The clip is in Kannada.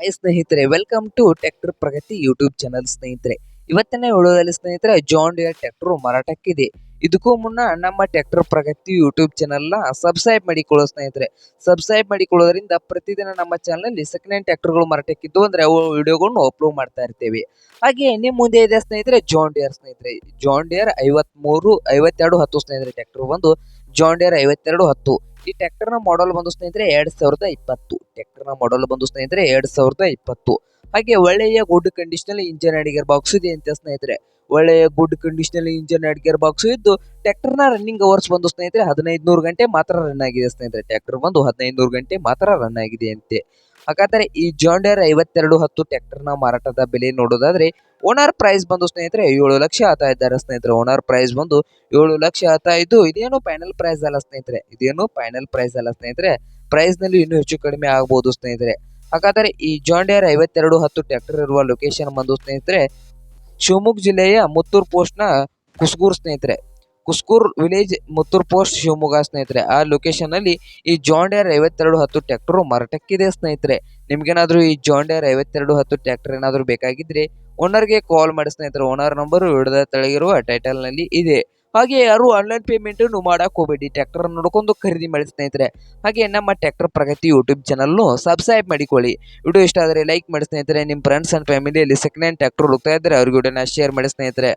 ಹಾಯ್ ಸ್ನೇಹಿತರೆ welcome to tractor Pragati YouTube channel ಸ್ನೇಹಿತರೆ. ಇವತ್ತಿನ ವಿಡಿಯೋದಲ್ಲಿ ಸ್ನೇಹಿತರೆ ಜಾನ್ ಡಿಯರ್ ಟ್ರ್ಯಾಕ್ಟರ್ ಮಾರಾಟಕ್ಕಿದೆ. ಇದಕ್ಕೂ ಮುನ್ನ ನಮ್ಮ ಟ್ರ್ಯಾಕ್ಟರ್ ಪ್ರಗತಿ ಯೂಟ್ಯೂಬ್ ಚಾನಲ್ನ ಸಬ್ಸ್ಕ್ರೈಬ್ ಮಾಡಿಕೊಳ್ಳೋ ಸ್ನೇಹಿತರೆ. ಸಬ್ಸ್ಕ್ರೈಬ್ ಮಾಡಿಕೊಳ್ಳೋದ್ರಿಂದ ಪ್ರತಿದಿನ ನಮ್ಮ ಚಾನಲ್ನಲ್ಲಿ ಸೆಕೆಂಡ್ ಹ್ಯಾಂಡ್ ಟ್ರ್ಯಾಕ್ಟರ್ಗಳು ಮಾರಾಟಕ್ಕಿದ್ದು ಅಂದರೆ ಅವು ವಿಡಿಯೋಗಳನ್ನು ಅಪ್ಲೋಡ್ ಮಾಡ್ತಾ ಇರ್ತೇವೆ. ಹಾಗೆ ನಿಮ್ಮ ಮುಂದೆ ಇದೆ ಸ್ನೇಹಿತರೆ ಜಾನ್ ಡಿಯರ್ ಸ್ನೇಹಿತರೆ. ಜಾನ್ ಡಿಯರ್ ಐವತ್ಮೂರು, ಐವತ್ತೆರಡು ಹತ್ತು ಸ್ನೇಹಿತರೆ ಟ್ರ್ಯಾಕ್ಟರ್ ಬಂದು ಜಾನ್ ಡಿಯರ್ ಐವತ್ತೆರಡು ಹತ್ತು. ಈ ಟ್ರ್ಯಾಕ್ಟರ್ನ ಮಾಡಲ್ ಬಂದು ಸ್ನೇಹಿತರೆ ಎರಡ್ ಸಾವಿರದ ಇಪ್ಪತ್ತು. ಟ್ರ್ಯಾಕ್ಟರ್ನ ಮಾಡಲ್ ಬಂದು ಸ್ನೇಹಿತರೆ ಎರಡ್ ಸಾವಿರದ ಇಪ್ಪತ್ತು. ಹಾಗೆ ಒಳ್ಳೆಯ ಗುಡ್ ಕಂಡೀಷನಲ್ ಇಂಜಿನ್ ಅಡಿಗೆ ಬಾಕ್ಸ್ ಇದೆ ಅಂತ ಸ್ನೇಹಿತರೆ. ಒಳ್ಳೆಯ ಗುಡ್ ಕಂಡೀಷನಲ್ ಇಂಜಿನ್ ಅಡಿಗೆ ಬಾಕ್ಸ್ ಇದ್ದು ಟ್ರ್ಯಾಕ್ಟರ್ನ ರನ್ನಿಂಗ್ ಅವರ್ಸ್ ಬಂದು ಸ್ನೇಹಿತರೆ ಹದಿನೈದು ನೂರು ಗಂಟೆ ಮಾತ್ರ ರನ್ ಆಗಿದೆ ಸ್ನೇಹಿತರೆ. ಟ್ರ್ಯಾಕ್ಟರ್ ಬಂದು ಹದಿನೈದು ನೂರು ಗಂಟೆ ಮಾತ್ರ ರನ್ ಆಗಿದೆ ಅಂತೆ. ಹಾಗಾದರೆ ಈ ಜಾಂಡೇರ್ ಐವತ್ತೆರಡು ಹತ್ತು ಟ್ರ್ಯಾಕ್ಟರ್ನ ಮಾರಾಟದ ಬೆಲೆ ನೋಡೋದಾದ್ರೆ ಓನರ್ ಪ್ರೈಸ್ ಬಂದು ಸ್ನೇಹಿತರೆ ಏಳು ಲಕ್ಷ ಆತ ಇದ್ದಾರೆ ಸ್ನೇಹಿತರೆ. ಓನರ್ ಪ್ರೈಸ್ ಬಂದು ಏಳು ಲಕ್ಷ ಆತ ಇದ್ದು ಇದೇನು ಫೈನಲ್ ಪ್ರೈಸ್ ಅಲ್ಲ ಸ್ನೇಹಿತರೆ. ಇದೇನು ಫೈನಲ್ ಪ್ರೈಸ್ ಅಲ್ಲ ಸ್ನೇಹಿತರೆ. ಪ್ರೈಸ್ನಲ್ಲಿ ಇನ್ನೂ ಹೆಚ್ಚು ಕಡಿಮೆ ಆಗಬಹುದು ಸ್ನೇಹಿತರೆ. ಹಾಗಾದರೆ ಈ ಜಾಂಡೇರ್ ಐವತ್ತೆರಡು ಹತ್ತು ಟ್ರ್ಯಾಕ್ಟರ್ ಇರುವ ಲೊಕೇಶನ್ ಬಂದು ಸ್ನೇಹಿತರೆ ಶಿವಮೊಗ್ಗ ಜಿಲ್ಲೆಯ ಮುತ್ತೂರ್ ಪೋಸ್ಟ್ನ ಕುಸ್ಗೂರ್ ಸ್ನೇಹಿತರೆ. ಕುಸ್ಕೂರ್ ವಿಲೇಜ್ ಮುತ್ತೂರ್ ಪೋಸ್ಟ್ ಶಿವಮೊಗ್ಗ ಸ್ನೇಹಿತರೆ, ಆ ಲೊಕೇಶನ್ ಅಲ್ಲಿ ಈ ಜಾಂಡಿಯರ್ ಐವತ್ತೆರಡು ಹತ್ತು ಟ್ರ್ಯಾಕ್ಟರ್ ಮರಟಕ್ಕಿದೆ ಸ್ನೇಹಿತರೆ. ನಿಮ್ಗೇನಾದ್ರೂ ಈ ಜಾಂಡಿಯರ್ ಐವತ್ತೆರಡು ಹತ್ತು ಟ್ರ್ಯಾಕ್ಟರ್ ಏನಾದರೂ ಬೇಕಾಗಿದ್ರೆ ಓನರ್ಗೆ ಕಾಲ್ ಮಾಡಿ ಸ್ನೇಹಿತರೆ ಓನರ್ ನಂಬರ್ ವಿಡದ ತೆಳಗಿರುವ ಟೈಟಲ್ನಲ್ಲಿ ಇದೆ. ಹಾಗೆ ಯಾರು ಆನ್ಲೈನ್ ಪೇಮೆಂಟ್ ಮಾಡಕ್ ಹೋಗಬೇಡಿ ಟ್ರ್ಯಾಕ್ಟರ್ ನೋಡ್ಕೊಂಡು ಖರೀದಿ ಮಾಡಿ ಸ್ನೇಹಿತರೆ. ಹಾಗೆ ನಮ್ಮ tractor Pragati YouTube channel subscribe ಮಾಡಿಕೊಳ್ಳಿ. ವಿಡಿಯೋ ಇಷ್ಟ ಆದರೆ ಲೈಕ್ ಮಾಡಿ ಸ್ನೇಹಿತರೆ ನಿಮ್ಮ ಫ್ರೆಂಡ್ಸ್ ಅಂಡ್ ಫ್ಯಾಮಿಲಿಯಲ್ಲಿ ಸೆಕೆಂಡ್ ಹ್ಯಾಂಡ್ ಟ್ರ್ಯಾಕ್ಟರ್ ಹುಡುಕ್ತಾ ಇದ್ದಾರೆ ಅವ್ರಿಗೆ ವಿಡಿಯೋನ ಶೇರ್ ಮಾಡಿ ಸ್ನೇಹಿತರೆ.